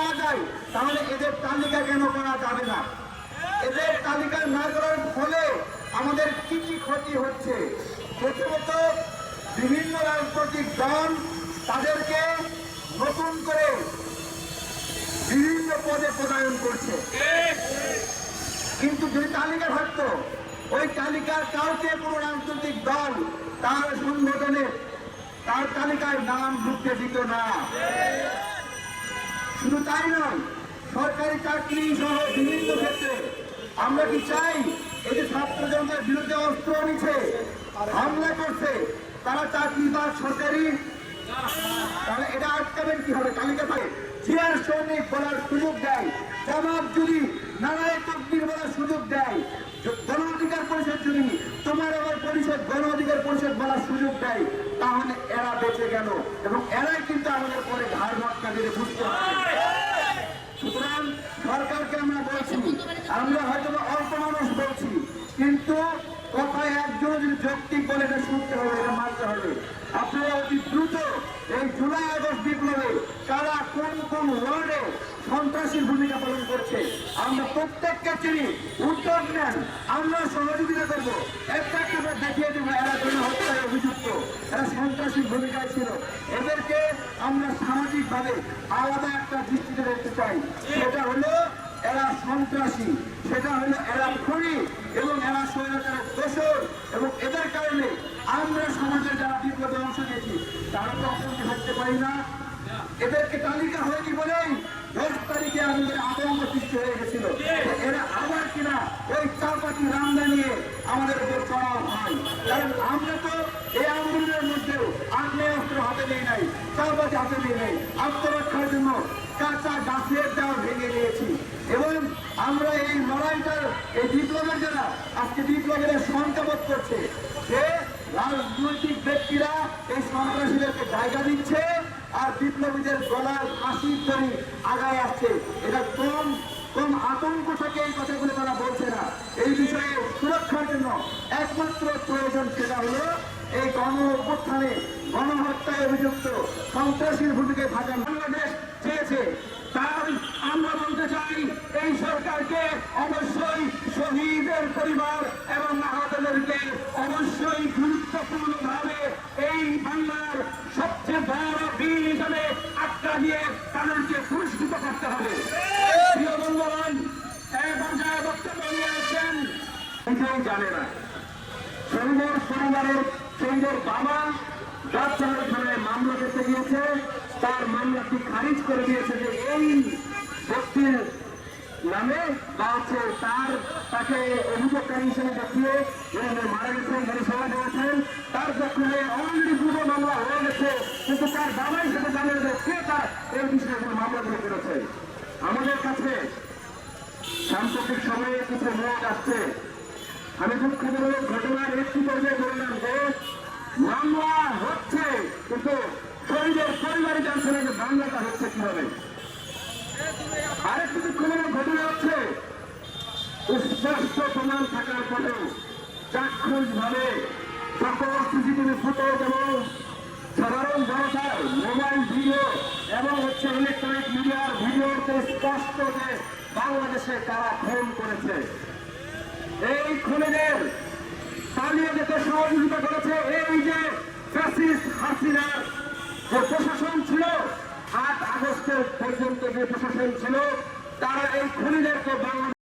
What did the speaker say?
পাওয়া যায়, তাহলে এদের তালিকা কেন করা যাবে না? এদের তালিকা না করার ফলে আমাদের কি কি ক্ষতি হচ্ছে? প্রথমত, বিভিন্ন রাজনৈতিক দল তাদেরকে নতুন করে বিভিন্ন পদে পদায়ন করছে। কিন্তু যদি তালিকা থাকতো, ওই তালিকার কাউকে কোনো রাজনৈতিক দল তার সংগঠনে তার তালিকায় নাম ঢুকতে দিত না। শুধু তাই নয়, সরকারি চাকরি সহ বিভিন্ন ক্ষেত্রে আমরা কি চাই এই যে ছাত্র জনতার বিরুদ্ধে অস্ত্র নিচ্ছে হামলা করছে, তারা চাকরি বা সরকারি? তাহলে এটা আটকাবেন কি হবে তালিকা থাকে চেয়ার শ্রমিক বলার সুযোগ দেয়, জামাত যদি নারায় তকবির বলার সুযোগ দেয়, গণ অধিকার পরিষদ যদি তোমার আমার পরিষদ, গণ অধিকার পরিষদ বলার সুযোগ দেয়, তাহলে এরা বেঁচে গেল এবং এরাই কিন্তু আমাদের পরে ঘাড় মটকা দিয়ে বুঝতে হবে সুতরাং সরকারকে আমরা বলছি আমরা হয়তো বা অল্প মানুষ বলছি কথায় একজন যদি যৌক্তিক এটা শুনতে হবে, এটা মানতে হবে। আপনারা অতি দ্রুত এই জুলাই আগস্ট বিপ্লবে কারা কোন কোন ওয়ার্ডে সন্ত্রাসীর ভূমিকা পালন করছে, আমরা প্রত্যেককে চিনি উদ্যোগ নেন, আমরা সহযোগিতা করব। একটা একটা দেখিয়ে দেবো, এরা কোন হত্যায় অভিযুক্ত, এরা সন্ত্রাসীর ভূমিকায় ছিল। এদেরকে আমরা সামাজিকভাবে আলাদা একটা দৃষ্টিতে দেখতে চাই। সেটা হলো এরা সন্ত্রাসী। সেটা হলো এরা খুনি এবং এরা স্বৈরাচারের দোষর এবং এদের কারণে আমরা সমাজের যারা বিপ্লবে অংশ নিয়েছি, তারা তো অপরাধী থাকতে পারি না। এদেরকে তালিকা হয়নি বলেই দশ তারিখে আমাদের আতঙ্ক সৃষ্টি হয়ে গেছিল। এরা আবার কিনা ওই চাপাতি রামদা নিয়ে আমাদের উপর চড়াও হয়। কারণ আমরা তো এই আন্দোলনের মধ্যেও আগ্নেয় অস্ত্র হাতে নিয়ে নাই চাপাতি হাতে নিয়ে নেই। আত্মরক্ষার জন্য কাঁচা গাছের দেওয়া ভেঙে নিয়েছি এবং আমরা এই লড়াইটার, এই বিপ্লবের যারা আজকে বিপ্লবের সংখ্যাবোধ করছে যে রাজনৈতিক ব্যক্তিরা এই সন্ত্রাসীদেরকে জায়গা দিচ্ছে আর বিপ্লবীদের গলার ফাঁসির ধরে আগায় আসছে। এটা কম কম আতঙ্ক থেকে এই কথাগুলো তারা বলছে না। এই বিষয়ে সুরক্ষার জন্য একমাত্র প্রয়োজন সেটা হলো এই গণ অভ্যুত্থানে গণহত্যায় অভিযুক্ত সন্ত্রাসীর ভূমিকায় থাকা বাংলাদেশ চেয়েছে। অবশ্যই গুরুত্বপূর্ণভাবে এই বাংলার সবচেয়ে বড় বীর হিসাবে আটকা দিয়ে তাদেরকে পুরস্কৃত করতে হবে। তার মামলাটি খারিজ করে দিয়েছে যে এই ব্যক্তির নামে বা হচ্ছে তার তাকে অভিযোগকারী হিসেবে দেখিয়ে মারা গেছেন যিনি সেবা দিয়েছেন। তার পক্ষে অলরেডি পূর্ব মামলা হয়ে গেছে, কিন্তু তার বাবাই সেটা জানে যে কে তার এই বিষয়ে কোনো মামলা দিয়ে ফেলেছে আমাদের কাছে সাম্প্রতিক সময়ে কিছু লোক আসছে। আমি দুঃখজনক ঘটনার একটি পর্যায়ে বললাম যে, মামলা হচ্ছে, কিন্তু শহীদের পরিবারে জানছে না যে মামলাটা হচ্ছে কীভাবে। আরেকটি দুঃখজনক চাক্ষুষ ভাবে, সকল সিসিটিভি ফুটেজ এবং সাধারণ জনতার মোবাইল ভিডিও এবং হচ্ছে ইলেকট্রনিক মিডিয়ার ভিডিওতে স্পষ্ট যে বাংলাদেশে কারা খুন করেছে। এই খুনিদের পালিয়ে যেতে সহযোগিতা করেছে এই যে ফ্যাসিস্ট হাসিনার যে প্রশাসন ছিল, আট আগস্টের পর্যন্ত যে প্রশাসন ছিল, তারা এই খুনিদেরকে বাংলাদেশ